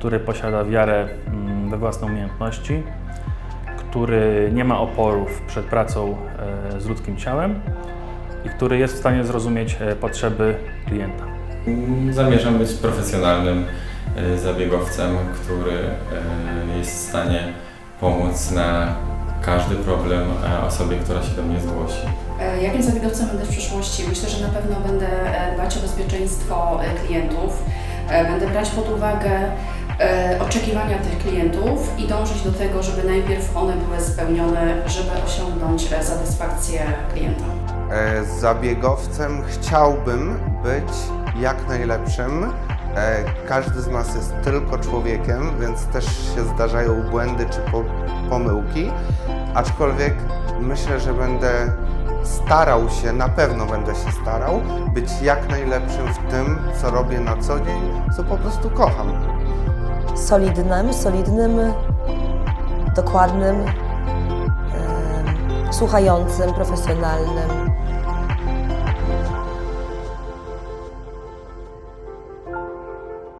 który posiada wiarę mm, we własne umiejętności, który nie ma oporów przed pracą e, z ludzkim ciałem i który jest w stanie zrozumieć e, potrzeby klienta. Zamierzam być profesjonalnym e, zabiegowcem, który jest w stanie pomóc na każdy problem osobie, która się do mnie zgłosi. Jakim zabiegowcem będę w przyszłości? Myślę, że na pewno będę dbać o bezpieczeństwo klientów. Będę brać pod uwagę oczekiwania tych klientów i dążyć do tego, żeby najpierw one były spełnione, żeby osiągnąć e, satysfakcję klienta. E, Zabiegowcem chciałbym być jak najlepszym. E, Każdy z nas jest tylko człowiekiem, więc też się zdarzają błędy czy po- pomyłki. Aczkolwiek myślę, że będę starał się, na pewno będę się starał być jak najlepszym w tym, co robię na co dzień, co po prostu kocham. Solidnym, solidnym, dokładnym, em, słuchającym, profesjonalnym,